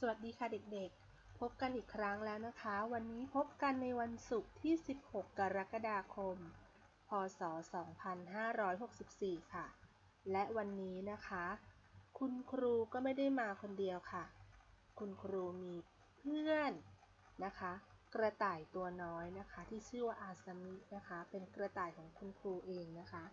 สวัสดีค่ะเด็กๆ พบกันอีกครั้งแล้วนะคะ วันนี้พบกันในวันศุกร์ที่ 16 กรกฎาคม พศ 2564 ค่ะ และวันนี้นะคะ คุณครูก็ไม่ได้มาคนเดียวค่ะ คุณครูมีเพื่อนนะคะ กระต่ายตัวน้อยนะคะ ที่ชื่อว่าอาซามินะคะ เป็นกระต่ายของคุณครูเองนะคะ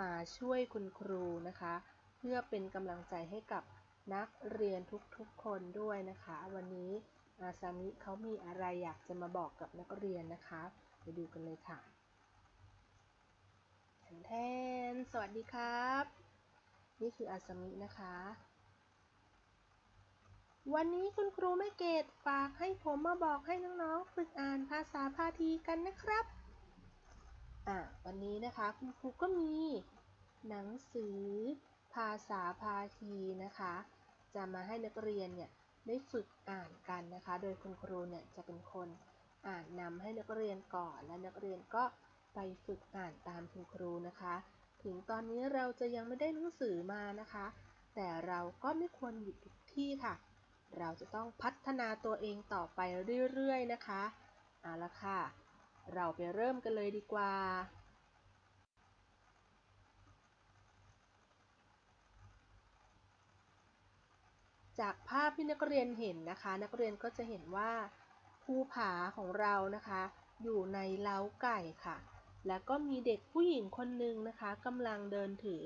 มาช่วยคุณครูนะคะ เพื่อเป็นกำลังใจให้กับ นักเรียนทุกๆคนด้วยนะคะ วันนี้อาซามิเขามีอะไรอยากจะมาบอกกับนักเรียนนะคะ ไปดูกันเลยค่ะแทนแนสวัสดีครับ นี่คืออาซามินะคะ วันนี้คุณครูแม่เกดฝากให้ผมมาบอกให้น้องๆฝึกอ่านภาษาพาทีกันนะครับอะวันนี้นะคะคุณครูก็มีหนังสือภาษาพาทีนะคะ จะมาให้นักเรียนเนี่ยได้ฝึกอ่านกันนะคะ โดยคุณครูเนี่ยจะเป็นคนอ่านนำให้นักเรียนก่อน และนักเรียนก็ไปฝึกอ่านตามคุณครูนะคะ ถึงตอนนี้เราจะยังไม่ได้หนังสือมานะคะ แต่เราก็ไม่ควรหยุดทุกที่ค่ะ เราจะต้องพัฒนาตัวเองต่อไปเรื่อยๆนะคะเอาละค่ะ เราไปเริ่มกันเลยดีกว่า จากภาพที่นักเรียนเห็นนะคะ นักเรียนก็จะเห็นว่าภูผาของเรานะคะ อยู่ในเล้าไก่ค่ะ แล้วก็มีเด็กผู้หญิงคนหนึ่งนะคะกำลังเดินถือ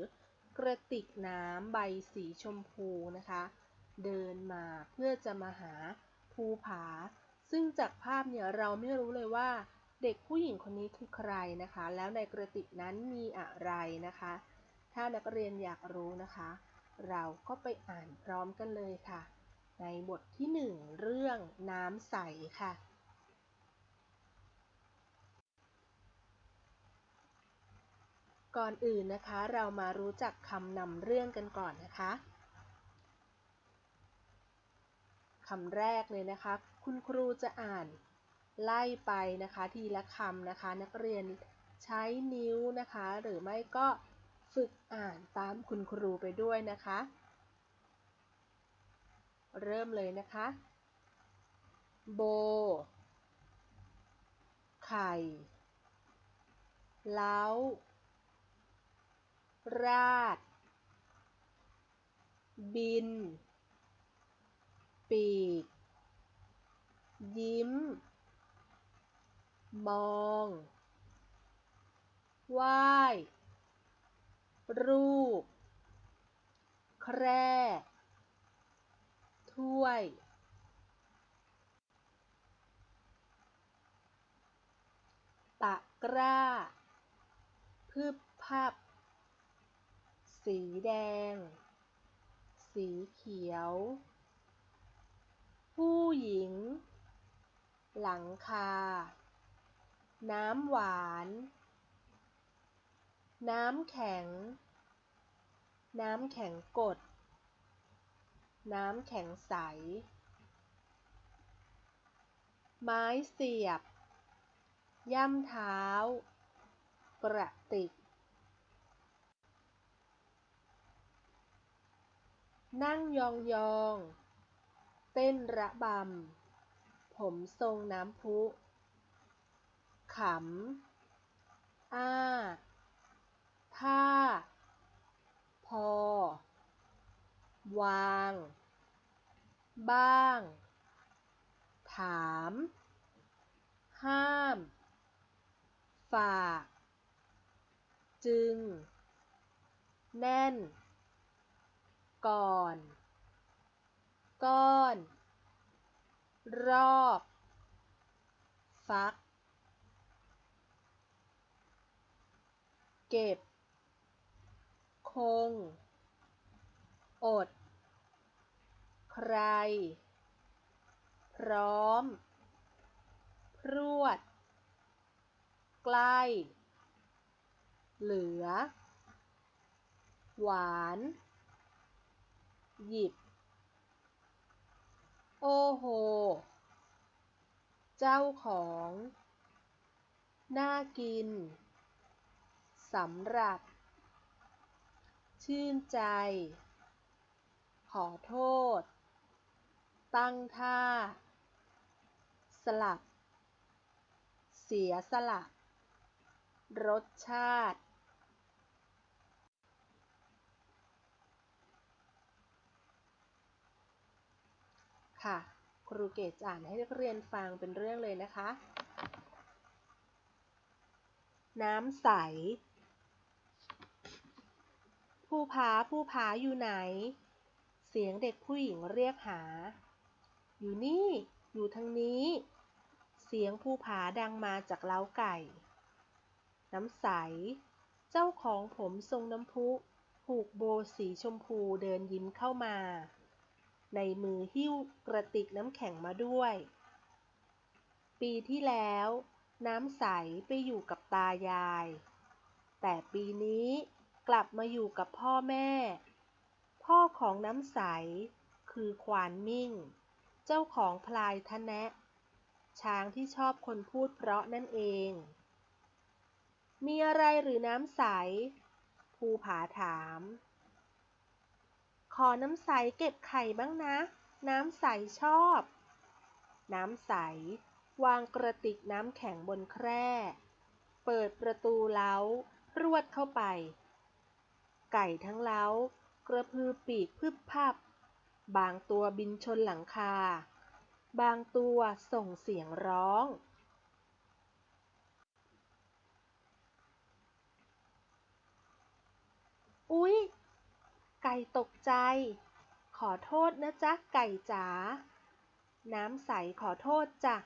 กระติกน้ำใบสีชมพูนะคะ เดินมาเพื่อจะมาหาภูผา ซึ่งจากภาพเนี่ยเราไม่รู้เลยว่า เด็กผู้หญิงคนนี้คือใครนะคะ แล้วในกระติกนั้นมีอะไรนะคะ ถ้านักเรียนอยากรู้นะคะ เราก็ไปอ่านพร้อมกันเลยค่ะ ในบทที่ 1 เรื่องน้ำใสค่ะ ก่อนอื่นนะคะเรามารู้จักคำนำเรื่องกันก่อนนะคะคำแรกเลยนะคะ คุณครูจะอ่านไล่ไปนะคะทีละคำนะคะ นักเรียนใช้นิ้วนะคะ หรือไม่ก็ ฝึกอ่านตามคุณครูไปด้วยนะคะ เริ่มเลยนะคะ โบ ไข่ เล้า ราด บิน ปีก ยิ้ม มอง ไหว้ รูป แคร่ ถ้วย ตะกร้าพึบพับ สีแดง สีเขียว ผู้หญิง หลังคา น้ำหวาน น้ำแข็ง น้ำแข็งกด น้ำแข็งใส ไม้เสียบ ย่ำเท้า กระติก นั่งยองยอง เต้นระบำ ผมทรงน้ำพุ ขำ อ้า ท่าพอ วาง บ้าง ถาม ห้าม ฝาก จึง แน่น ก่อน ก้อน รอบ ฟัก เก็บ คง อด ใคร พร้อม พรวด ใกล้ เหลือ หวาน หยิบ โอ้โห เจ้าของ น่ากิน สำหรับ ชื่นใจ ขอโทษ ตั้งท่า สลับ เสียสละรสชาติ ค่ะ ครูเกตจะอ่านให้นักเรียนฟังเป็นเรื่องเลยนะคะ น้ำใส ผู้ผาผู้ผาอยู่ไหน เสียงเด็กผู้หญิงเรียกหา อยู่นี่ อยู่ทางนี้ เสียงผู้ผาดังมาจากเล้าไก่ น้ำใส เจ้าของผมทรงน้ำพุ ผูกโบสีชมพูเดินยิ้มเข้ามา ในมือหิ้วกระติกน้ำแข็งมาด้วย ปีที่แล้ว น้ำใสไปอยู่กับตายาย แต่ปีนี้ กลับมาอยู่กับพ่อแม่ พ่อของน้ำใส คือควานมิ่ง เจ้าของพลายทะแนะ ช้างที่ชอบคนพูดเพราะนั่นเอง มีอะไรหรือน้ำใส ภูผาถาม ขอน้ำใสเก็บไข่บ้างนะ น้ำใสชอบ น้ำใส วางกระติกน้ำแข็งบนแคร่ เปิดประตูเล้ารวดเข้าไป ไก่ทั้งเล้า กระพือปีกพึบพับบางตัวบินชนหลังคา บางตัวส่งเสียงร้อง อุ๊ย ไก่ตกใจ ขอโทษนะจ๊ะไก่จ๋า น้ำใสขอโทษจ้ะ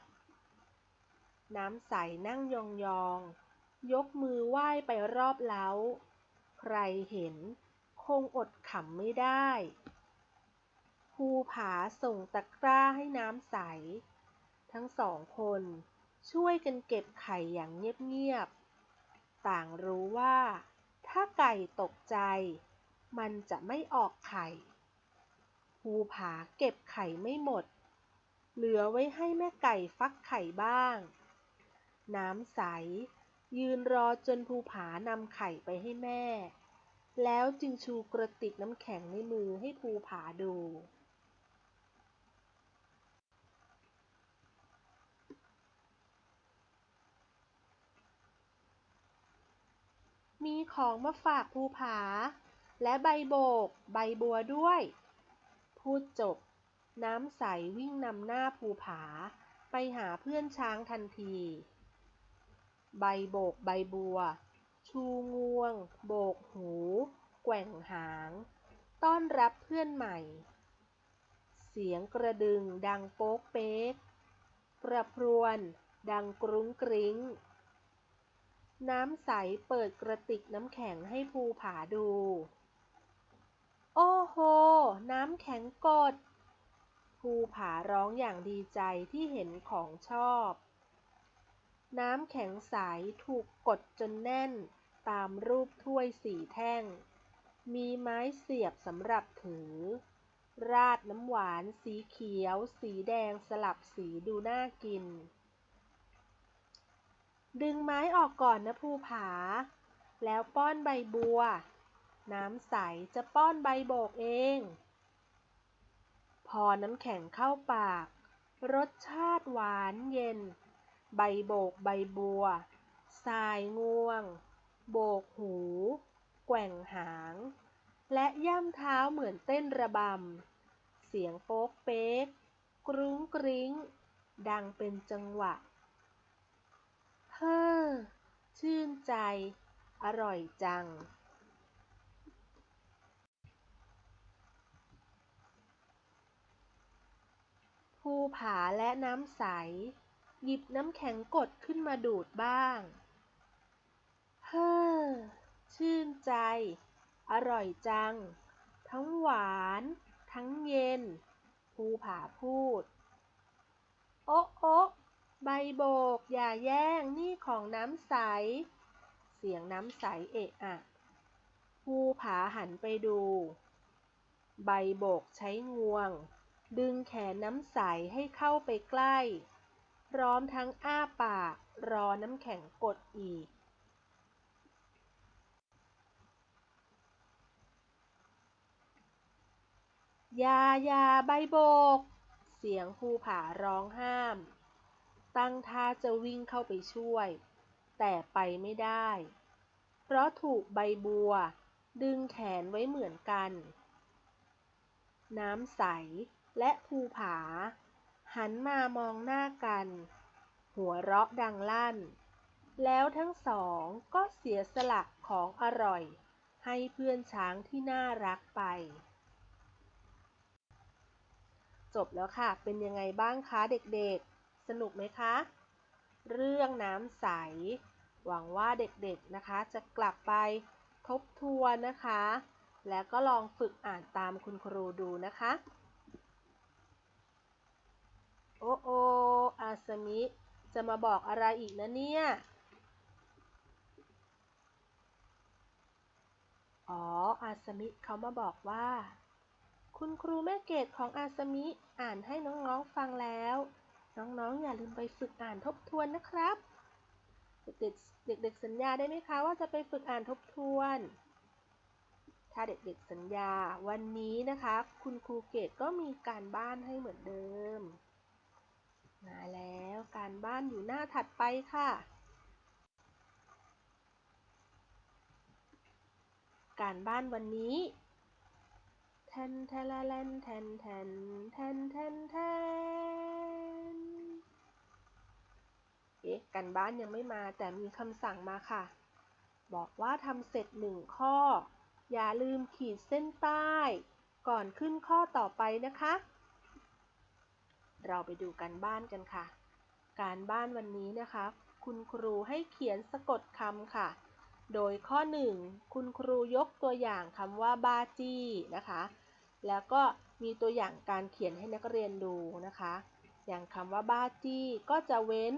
น้ำใสนั่งยองๆยกมือไหว้ไปรอบเล้า ใครเห็น คงอดขำไม่ได้ภูผาส่งตะกร้าให้น้ำใส ทั้งสองคนช่วยกันเก็บไข่อย่างเงียบๆ ต่างรู้ว่า ถ้าไก่ตกใจ มันจะไม่ออกไข่ภูผาเก็บไข่ไม่หมด เหลือไว้ให้แม่ไก่ฟักไข่บ้าง น้ำใส ยืนรอจนภูผานำไข่ไปให้แม่ แล้วจึงชูกระติกน้ำแข็งในมือให้ภูผาดู มีของมาฝากภูผา และใบโบก ใบบัวด้วย พูดจบ น้ำใสวิ่งนำหน้าภูผา ไปหาเพื่อนช้างทันที ใบโบกใบบัว ชูงวง โบกหู แกว่งหาง ต้อนรับเพื่อนใหม่ เสียงกระดึงดังโป๊กเป๊ก กระพรวน ดังกรุ้งกริ้ง น้ำใสเปิดกระติกน้ำแข็งให้ภูผาดู โอ้โห น้ำแข็งกดภูผาร้องอย่างดีใจที่เห็นของชอบ น้ำแข็งใสถูกกดจนแน่นตามรูปถ้วยสีแท่ง มีไม้เสียบสำหรับถือ ราดน้ำหวานสีเขียว สีแดงสลับสีดูน่ากิน ดึงไม้ออกก่อนนะภูผา แล้วป้อนใบบัว น้ำใสจะป้อนใบโบกเอง พอน้ำแข็งเข้าปาก รสชาติหวานเย็น ใบโบกใบบัวสายงวง โบกหู แกว่งหาง และย่ำเท้าเหมือนเต้นระบำ เสียงโป๊กเป๊ก กรุ้งกริ้ง ดังเป็นจังหวะ เฮ้อ ชื่นใจ อร่อยจังภูผาและน้ำใส หยิบน้ำแข็งกดขึ้นมาดูดบ้าง เฮ้อ ชื่นใจ อร่อยจัง ทั้งหวาน ทั้งเย็น ภูผาพูด โอ๊ะโอ๊ะใบโบก อย่าแย่ง นี่ของน้ำใส เสียงน้ำใสเอะอะ ภูผาหันไปดู ใบโบกใช้งวง ดึงแขนน้ำใสให้เข้าไปใกล้ พร้อมทั้งอ้าปากรอน้ำแข็งกดอีกอยาอยาใบโบก เสียงภูผาร้องห้าม ตั้งท่าจะวิ่งเข้าไปช่วย แต่ไปไม่ได้ เพราะถูกใบบัว ดึงแขนไว้เหมือนกัน น้ำใสและภูผา หันมามองหน้ากัน หัวเราะดังลั่น แล้วทั้งสองก็เสียสละของอร่อย ให้เพื่อนช้างที่น่ารักไป จบแล้วค่ะ เป็นยังไงบ้างคะเด็กๆ สนุกไหมคะ เรื่องน้ำใส หวังว่าเด็กๆนะคะจะกลับไปทบทวนนะคะ แล้วก็ลองฝึกอ่านตามคุณครูดูนะคะ โอโออาสมิ จะมาบอกอะไรอีกนะเนี่ย อ๋อ อาสมิเขามาบอกว่า คุณครูแม่เกดของอาสมิอ่านให้น้องๆฟังแล้ว น้องๆ อย่าลืมไปฝึกอ่านทบทวนนะครับ เด็กๆเด็กๆสัญญาได้ไหมคะว่าจะไปฝึกอ่านทบทวน ถ้าเด็กๆสัญญาวันนี้นะคะ คุณครูเกดก็มีการบ้านให้เหมือนเดิม มาแล้วการบ้านอยู่หน้าถัดไปค่ะ การบ้านวันนี้แทนแทละแลนแทนแทนแทนแทนแทนเอ๊ะการบ้านยังไม่มาแต่มีคำสั่งมาค่ะ บอกว่าทำเสร็จหนึ่งข้อ อย่าลืมขีดเส้นใต้ ก่อนขึ้นข้อต่อไปนะคะ เราไปดูการบ้านกันค่ะ การบ้านวันนี้นะคะ คุณครูให้เขียนสะกดคำค่ะ โดยข้อ 1 คุณครูยกตัวอย่างคำว่าบ้าจี้นะคะ แล้วก็มีตัวอย่างการเขียนให้นักเรียนดูนะคะ อย่างคำว่าบ้าจี้ก็จะเว้น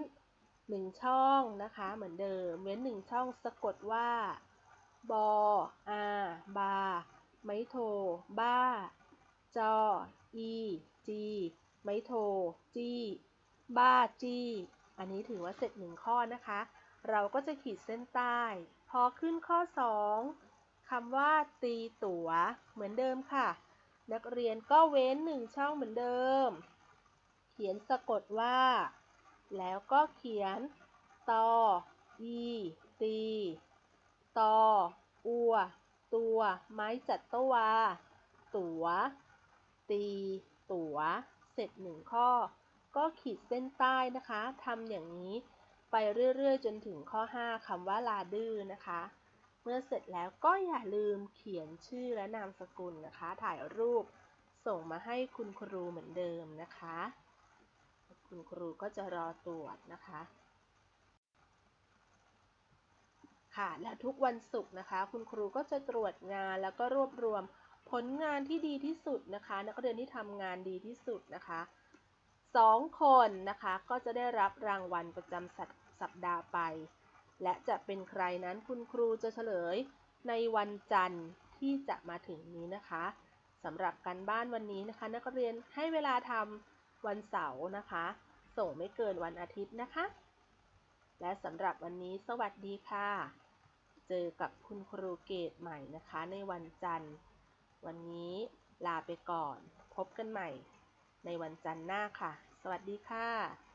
1 ช่องนะคะ เหมือนเดิม เว้น 1 ช่องสะกดว่าบออาบา ไมโท บ้า จอ อี จี ไม้โท จี้ บ้าจี้ อันนี้ถือว่าเสร็จหนึ่งข้อนะคะ เราก็จะขีดเส้นใต้ พอขึ้นข้อ 2คำว่าตีตั๋ว เหมือนเดิมค่ะ นักเรียนก็เว้นหนึ่งช่องเหมือนเดิม เขียนสะกดว่า แล้วก็เขียนตออีตีตออัว ตัว ไม้จัดตวา ตัว ตี ตั๋ว เสร็จหนึ่งข้อ ก็ขีดเส้นใต้นะคะทำอย่างนี้ไปเรื่อยๆ จนถึงข้อ 5คำว่าลาดื้อนะคะ เมื่อเสร็จแล้วก็อย่าลืมเขียนชื่อและนามสกุลนะคะ ถ่ายรูปส่งมาให้คุณครูเหมือนเดิมนะคะ คุณครูก็จะรอตรวจนะคะ ค่ะและทุกวันศุกร์นะคะ คุณครูก็จะตรวจงานแล้วก็รวบรวม ผลงานที่ดีที่สุดนะคะ นักเรียนที่ทำงานดีที่สุดนะคะสองคนนะคะก็จะได้รับรางวัลประจำสัปสัปดาห์ไป และจะเป็นใครนั้นคุณครูจะเฉลยในวันจันทร์ที่จะมาถึงนี้นะคะสำหรับการบ้านวันนี้นะคะ นักเรียนให้เวลาทำวันเสาร์นะคะ ส่งไม่เกินวันอาทิตย์นะคะ และสำหรับวันนี้สวัสดีค่ะ เจอกับคุณครูเกตใหม่นะคะในวันจันทร์ วันนี้ลาไปก่อน พบกันใหม่ ในวันจันทร์หน้าค่ะ สวัสดีค่ะ